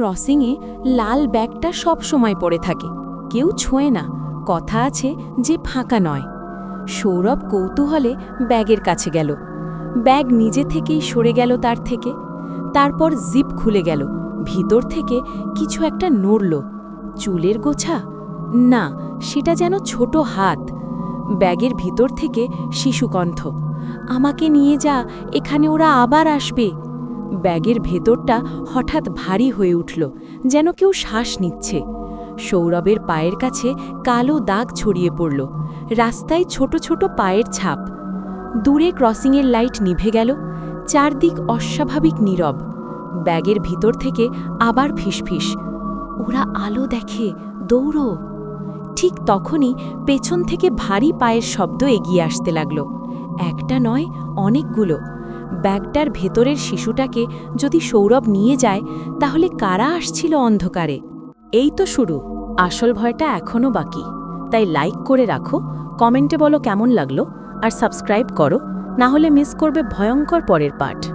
ক্রসিংয়ে লাল ব্যাগটা সব সময় পড়ে থাকে। কেউ ছোঁয় না। কথা আছে যে ফাঁকা নয়। সৌরভ কৌতূহলে ব্যাগের কাছে গেল। ব্যাগ নিজে থেকেই সরে গেল তার থেকে। তারপর জিপ খুলে গেল। ভিতর থেকে কিছু একটা নড়ল। চুলের গোছা? না, সেটা যেন ছোট হাত। ব্যাগের ভিতর থেকে শিশুকণ্ঠ। আমাকে নিয়ে যা, এখানে ওরা আবার আসবে। ব্যাগের ভেতরটা হঠাৎ ভারী হয়ে উঠল, যেন কেউ শ্বাস নিচ্ছে। সৌরভের পায়ের কাছে কালো দাগ ছড়িয়ে পড়ল। রাস্তায় ছোট ছোট পায়ের ছাপ। দূরে ক্রসিংয়ের লাইট নিভে গেল, চারদিক অস্বাভাবিক নীরব। ব্যাগের ভিতর থেকে আবার ফিসফিস। ওরা আলো দেখে, দৌড়ো। ঠিক তখনই পেছন থেকে ভারী পায়ের শব্দ এগিয়ে আসতে লাগল। একটা নয়, অনেকগুলো। ব্যাগটার ভেতরের শিশুটাকে যদি সৌরভ নিয়ে যায়, তাহলে কারা আসছিল অন্ধকারে? এই তো শুরু। আসল ভয়টা এখনও বাকি। তাই লাইক করে রাখো, কমেন্টে বলো কেমন লাগল, আর সাবস্ক্রাইব করো, না হলে মিস করবে ভয়ঙ্কর পরের পাঠ